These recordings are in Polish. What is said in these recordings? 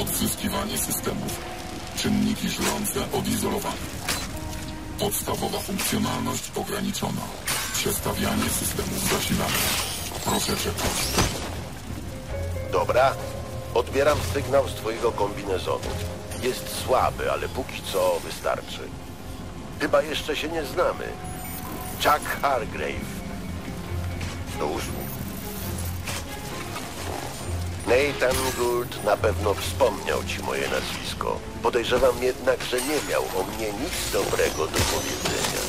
Odzyskiwanie systemów. Czynniki żrące odizolowane. Podstawowa funkcjonalność ograniczona. Przestawianie systemów zasilania. Proszę czekać. Dobra, odbieram sygnał z twojego kombinezonu. Jest słaby, ale póki co wystarczy. Chyba jeszcze się nie znamy. Chuck Hargrave. Do usług. Nathan Gould na pewno wspomniał ci moje nazwisko. Podejrzewam jednak, że nie miał o mnie nic dobrego do powiedzenia.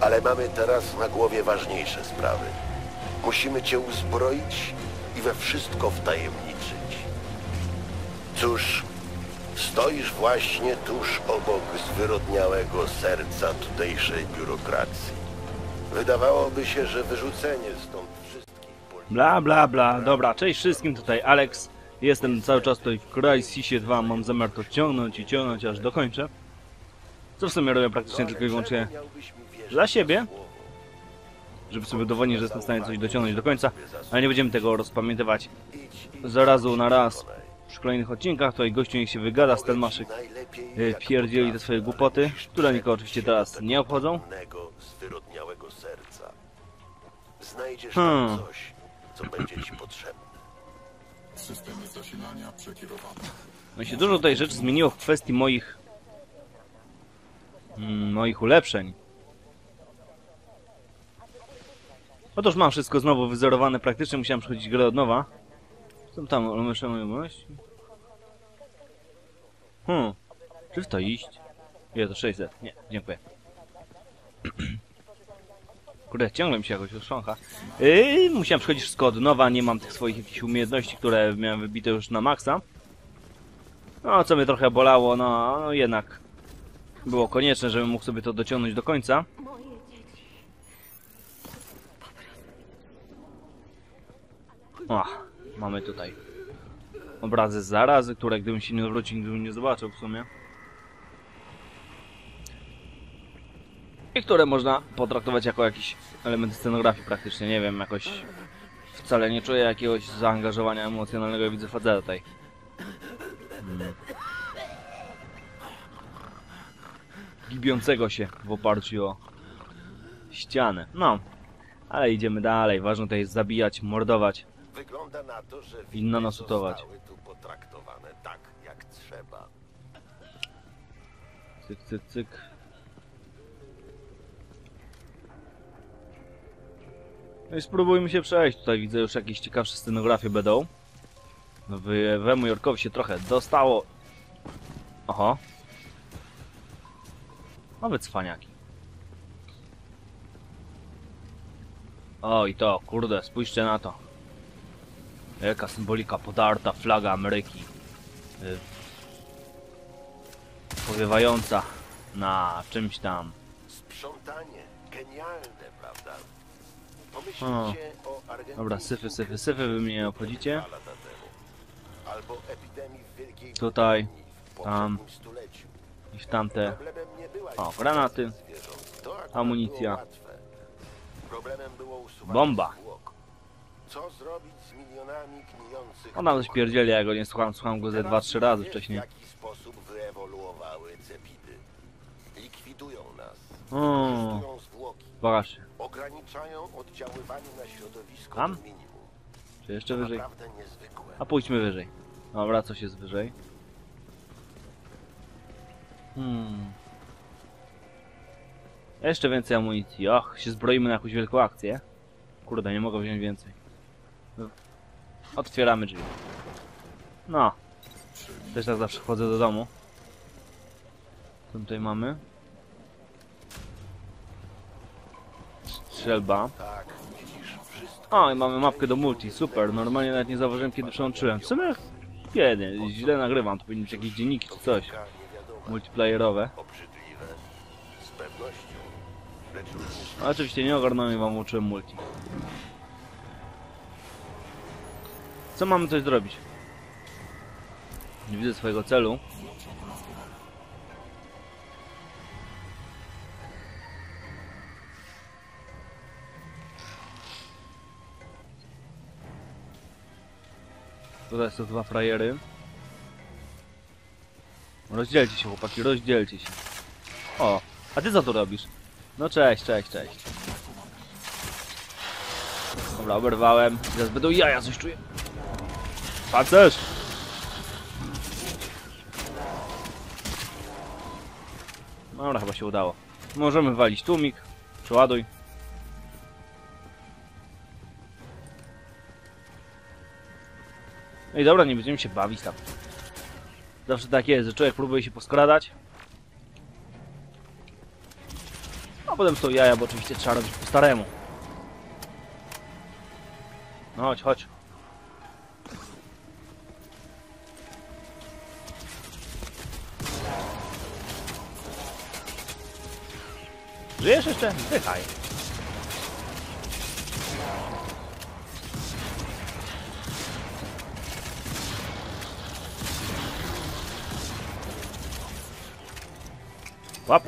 Ale mamy teraz na głowie ważniejsze sprawy. Musimy cię uzbroić i we wszystko wtajemniczyć. Cóż, stoisz właśnie tuż obok zwyrodniałego serca tutejszej biurokracji. Wydawałoby się, że wyrzucenie stąd. Bla, bla, bla. Dobra, cześć wszystkim, tutaj Alex. Jestem cały czas tutaj w Crysisie 2. Mam zamiar to ciągnąć i ciągnąć, aż dokończę. Co w sumie robię praktycznie tylko i wyłącznie dla siebie, żeby sobie udowodnić, że jestem w stanie coś dociągnąć do końca, ale nie będziemy tego rozpamiętywać zarazu na raz przy kolejnych odcinkach. Tutaj gościu niech się wygada, Stelmaszyk y, pierdzieli te swoje głupoty, które nikogo oczywiście teraz nie obchodzą. Hmm. Co będzie ci potrzebne. Systemy zasilania przekierowane. No się dużo tutaj rzeczy zmieniło w kwestii moich mm, moich ulepszeń. Otóż mam wszystko znowu wyzerowane, praktycznie musiałem przechodzić grę od nowa. Co tam, ulepszamy umiejętności? Hmm, czy w to iść? Ile to 600? Nie, dziękuję. Kurde, ciągle mi się jakoś rozszącha. Yy, musiałem przechodzić wszystko od nowa, nie mam tych swoich jakichś umiejętności, które miałem wybite już na maksa. No, co mnie trochę bolało, no, no jednak było konieczne, żebym mógł sobie to dociągnąć do końca. O, mamy tutaj obrazy zarazy, które gdybym się nie zwrócił, nigdy bym nie zobaczył w sumie. I które można potraktować jako jakiś element scenografii praktycznie, nie wiem, jakoś wcale nie czuję jakiegoś zaangażowania emocjonalnego, widzę faceta tutaj. Hmm. Gibiącego się w oparciu o ścianę. No, ale idziemy dalej, ważne tutaj jest zabijać, mordować. Wygląda na to, że Winno nas utować. tak. Cyk, cyk, cyk. No i spróbujmy się przejść. Tutaj widzę już jakieś ciekawsze scenografie będą. No wy- Wemu Jorkowi się trochę dostało. Oho. Nowe cwaniaki. O i to, kurde, spójrzcie na to. Jaka symbolika podarta, flaga Ameryki. Y, powiewająca na czymś tam. Sprzątanie. Genialne, prawda? Pomyślcie o Argentynie. Dobra, syfy, syfy, syfy, wy mnie nie obchodzicie. Dwa lata temu. Albo epidemii w Wielkiej Tutaj, Brytanii w tam. stuleciu. I w tamte. Problemem nie była O, granaty. zwierząt. To akurat Amunicja. było łatwe. Problemem było usuwanie Bomba. zwłok. Co zrobić z milionami gnijących Ona coś duch? pierdzieli, ja go nie słucham, słucham go ze Teraz 2-3 razy wiesz, wcześniej. w jaki sposób wyewoluowały cepidy. Likwidują nas. O, zwłoki. Zobaczcie. Ograniczają oddziaływanie na środowisko Tam? do minimum. Czy jeszcze To wyżej? naprawdę niezwykłe. A pójdźmy wyżej. Dobra, coś jest wyżej. Hmm. Jeszcze więcej amunicji. Och, się zbroimy na jakąś wielką akcję. Kurde, nie mogę wziąć więcej. Otwieramy drzwi. No. Też tak zawsze wchodzę do domu. Co tutaj mamy? Strzelba. O, i mamy mapkę do multi, super. Normalnie nawet nie zauważyłem, kiedy przełączyłem. W sumie kiedy? Źle nagrywam, to powinny być jakieś dzienniki czy coś. Multiplayerowe. oczywiście nie ogarnąłem wam uczyłem multi. Co mamy tutaj zrobić? Nie widzę swojego celu. Tutaj są dwa frajery. Rozdzielcie się chłopaki, rozdzielcie się. O, a ty co tu robisz? No cześć, cześć, cześć. Dobra, oberwałem. Teraz będą jaja, coś czuję. Pancerz! Dobra, chyba się udało. Możemy walić tłumik. Przeładuj. No i dobra, nie będziemy się bawić tam. Zawsze tak jest, że człowiek próbuje się poskradać. A potem są jaja, bo oczywiście trzeba robić po staremu. No chodź, chodź. Żyjesz jeszcze? Zdychaj. Łap.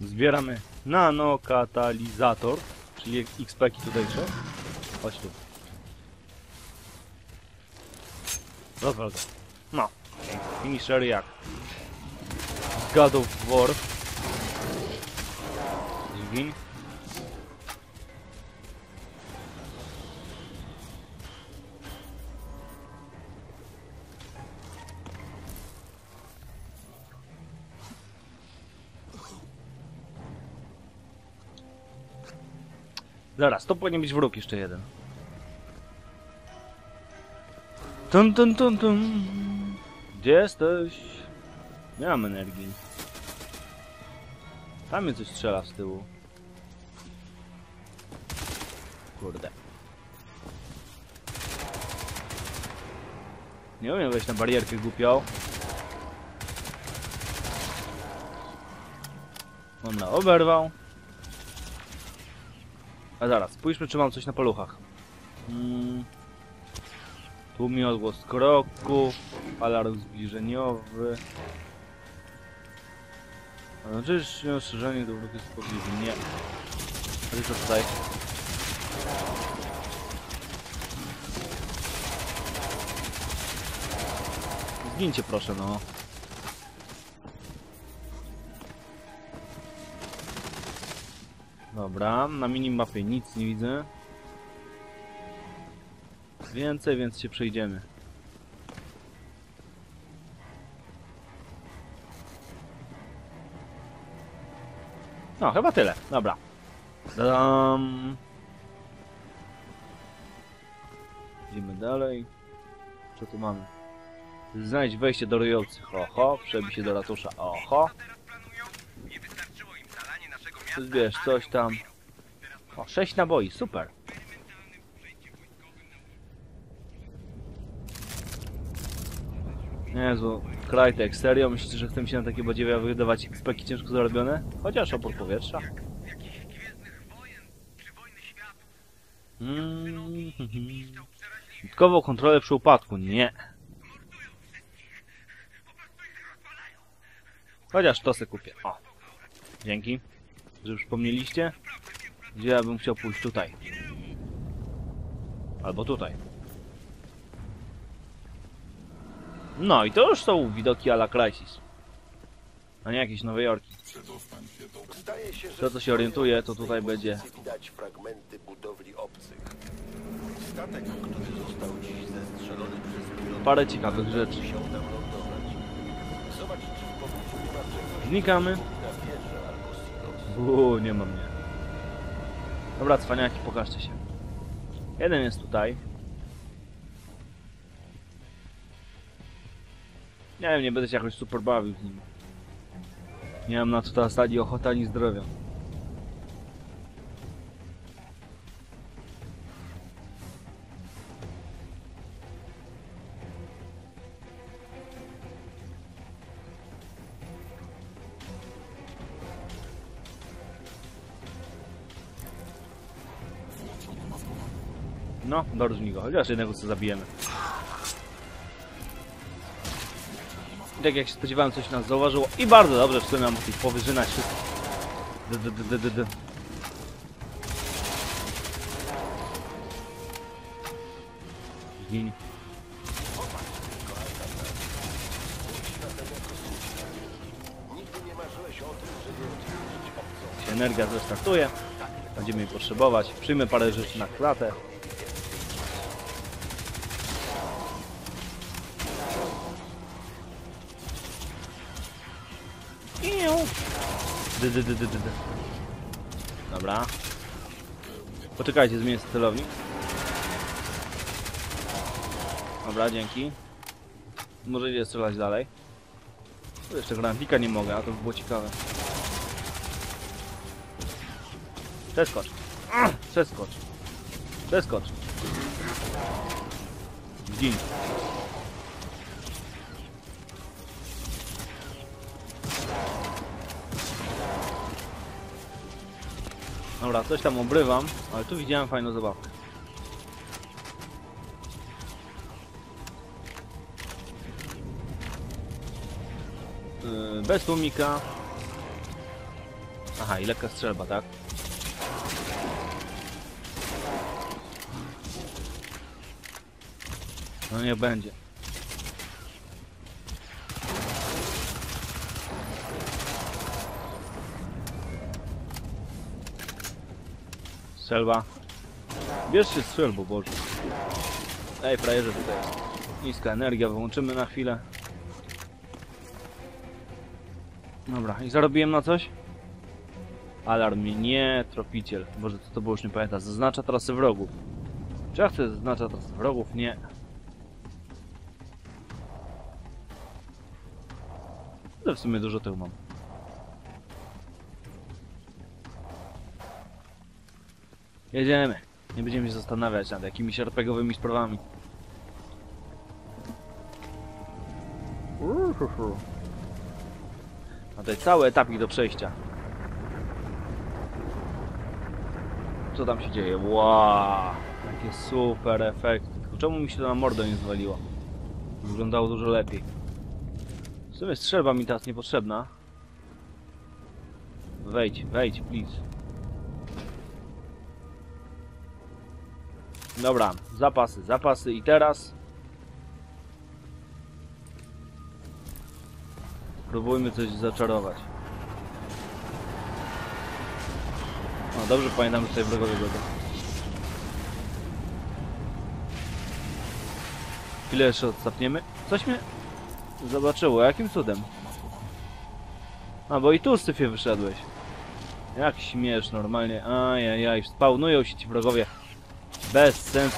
Zbieramy nanokatalizator, czyli XP-ki tutaj trzeba. Chodź tu. Rozwal go. No. Finisher jak? God of War. Zgin. Zaraz, to powinien być wróg jeszcze jeden. Tum, tum, tum, tum. Gdzie jesteś? Nie mam energii. Tam mnie coś strzela z tyłu. Kurde. Nie umiem wejść na barierkę głupią. Ona oberwał. A zaraz, spójrzmy czy mam coś na paluchach. Mm. Tu mi odgłos kroków, alarm zbliżeniowy. Znaczy, ostrzeżenie do wrogu jest w pobliżu. Nie. A ty co tutaj? Zgincie proszę, no. Dobra, na minimapie nic nie widzę. Więcej, więc się przejdziemy. No, chyba tyle. Dobra. Idziemy dalej. Co tu mamy? Znajdź wejście do ryjących. Oho, przebij się do ratusza. Oho. Wiesz, coś tam. O, sześć naboi, super. Jezu, Krajtek, serio? Myślicie, że chcę mi się na takie badziewia wydawać speki ciężko zarobione? Chociaż opór powietrza. Mm, Dodatkową kontrolę przy upadku, nie. Chociaż to se kupię. O. Dzięki, że już wspomnieliście. Gdzie ja bym chciał pójść? Tutaj. Albo tutaj. No i to już są widoki a la Crysis. A nie jakieś Nowe Jorki. To, co się orientuję, to tutaj będzie- Widać fragmenty budowli obcych. Statek, który został dziś zestrzelony przez Parę ciekawych rzeczy. musiał Uuu, nie ma mnie. Dobra, cwaniaki, pokażcie się. Jeden jest tutaj. Nie wiem, nie będę się jakoś super bawił z nim. Nie mam na co teraz ani ochota, ani zdrowia. No, dorżnij go, chociaż jednego co zabijemy. tak jak się spodziewałem, coś nas zauważyło. I bardzo dobrze, w sumie mam tych powyżynać wszystko. D, d, d, d, d, się energia zrestartuje. Będziemy jej potrzebować. Przyjmę parę rzeczy na klatę. Dy, dy, dy, dy, dy. Dobra. Poczekajcie, zmienię celownik. Dobra, dzięki. Może idzie strzelać dalej. Tu jeszcze granatnika nie mogę, a to by było ciekawe. Przeskocz. Przeskocz. Przeskocz. Zgin. Dobra, coś tam obrywam, ale tu widziałem fajną zabawkę. Yy, bez tłumika. Aha, i lekka strzelba, tak? No nie będzie. Strzelba. Bierz się strzelbą, Boże. Ej, frajerze tutaj. Niska energia, wyłączymy na chwilę. Dobra, i zarobiłem na coś? Alarm nie, tropiciel. Boże, co to było, już nie pamiętam. Zaznacza trasy wrogów. Czy ja chcę zaznaczać trasy wrogów? Nie. Ale w sumie dużo tego mam. Jedziemy. Nie będziemy się zastanawiać nad jakimiś RPGowymi sprawami. Uhuhu. A jest cały etapik do przejścia. Co tam się dzieje? Wow, jakie super efekty. Czemu mi się to na mordę nie zwaliło? Wyglądało dużo lepiej. W sumie strzelba mi teraz niepotrzebna. Wejdź, wejdź, please. Dobra, zapasy, zapasy i teraz... Próbujmy coś zaczarować. No dobrze pamiętam, że tutaj wrogowie będą. Chwilę jeszcze odstapniemy. Coś mnie zobaczyło, jakim cudem? A, bo i tu z syfie wyszedłeś. Jak śmiesz normalnie. Ajajaj, spawnują się ci wrogowie. Bez sensu.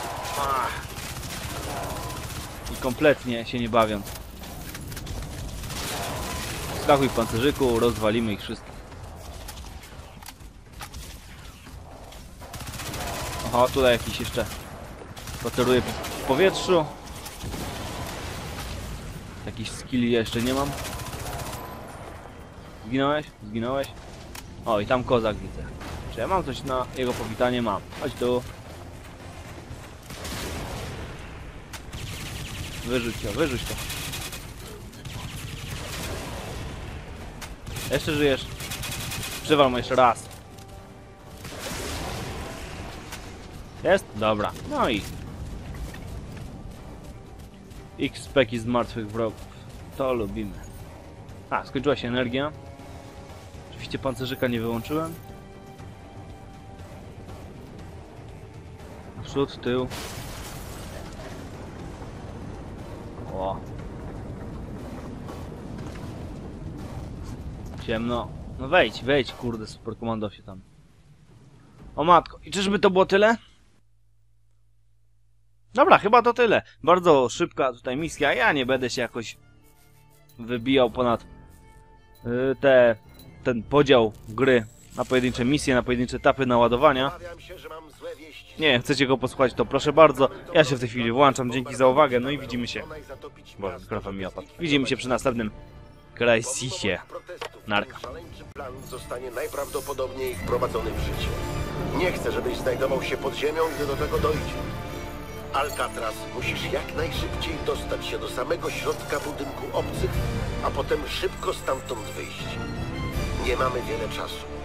I kompletnie się nie bawiąc. Skakuj w pancerzyku, rozwalimy ich wszystkich. Oho, tutaj jakiś jeszcze spaceruje po- w powietrzu. Jakiś skilli jeszcze nie mam. Zginąłeś? Zginąłeś? O, i tam kozak widzę. Czy ja mam coś na jego powitanie? Mam. Chodź tu. Wyrzuć to, wyrzuć to. Jeszcze żyjesz. Przywal mu jeszcze raz. Jest? Dobra. No i... X-peki z martwych wrogów. To lubimy. A, skończyła się energia. Oczywiście pancerzyka nie wyłączyłem. Przód, tył. Ciemno. No wejdź, wejdź, kurde, superkomando się tam. O matko, i czyżby to było tyle? Dobra, chyba to tyle. Bardzo szybka tutaj misja. Ja nie będę się jakoś wybijał ponad y, te, ten podział gry na pojedyncze misje, na pojedyncze etapy naładowania. Nie wiem, chcecie go posłuchać, to proszę bardzo. Ja się w tej chwili włączam. Dzięki za uwagę. No i widzimy się. Boże, mikrofon mi opadł. Widzimy się przy następnym Crysisie. Narka. Szaleńczy plan zostanie najprawdopodobniej wprowadzony w życie. Nie chcę, żebyś znajdował się pod ziemią, gdy do tego dojdzie. Alcatraz, musisz jak najszybciej dostać się do samego środka budynku obcych, a potem szybko stamtąd wyjść. Nie mamy wiele czasu.